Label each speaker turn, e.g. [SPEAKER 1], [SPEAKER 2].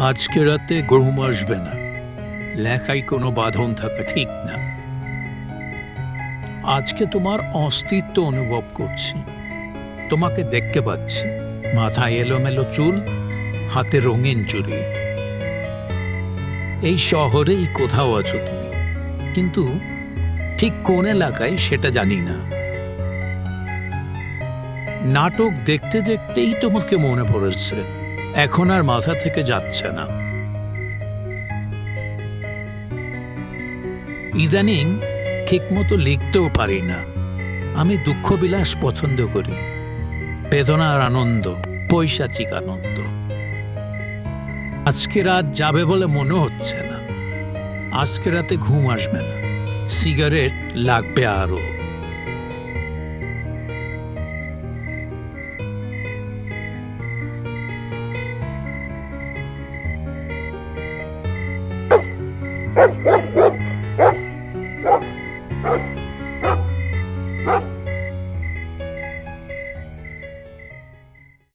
[SPEAKER 1] আজকে রাতে ঘুম আসবে না। লেখায় কোনো বাঁধন থাকা ঠিক না। আজকে তোমার অস্তিত্ব অনুভব করছি। তোমাকে দেখতে পাচ্ছি। মাথায় এলোমেলো চুল, হাতে রঙিন চুড়ি। এই শহরেই কোথাও আছো তুমি। কিন্তু ঠিক কোন এলাকায় সেটা জানি না। নাটক দেখতে দেখতেই তোমাকে মনে পড়েছে। এখন আর মাথা থেকে যাচ্ছে না। ইদানিং ঠিকমতো লিখতেও পারি না। আমি দুঃখ বিলাস পছন্দ করি। বেদনার আনন্দ, পৈশাচিক আনন্দ। আজকে রাত যাবে বলে মনে হচ্ছে না। আজকে রাতে ঘুম আসবে না। সিগারেট লাগবে আরও Ha ha ha!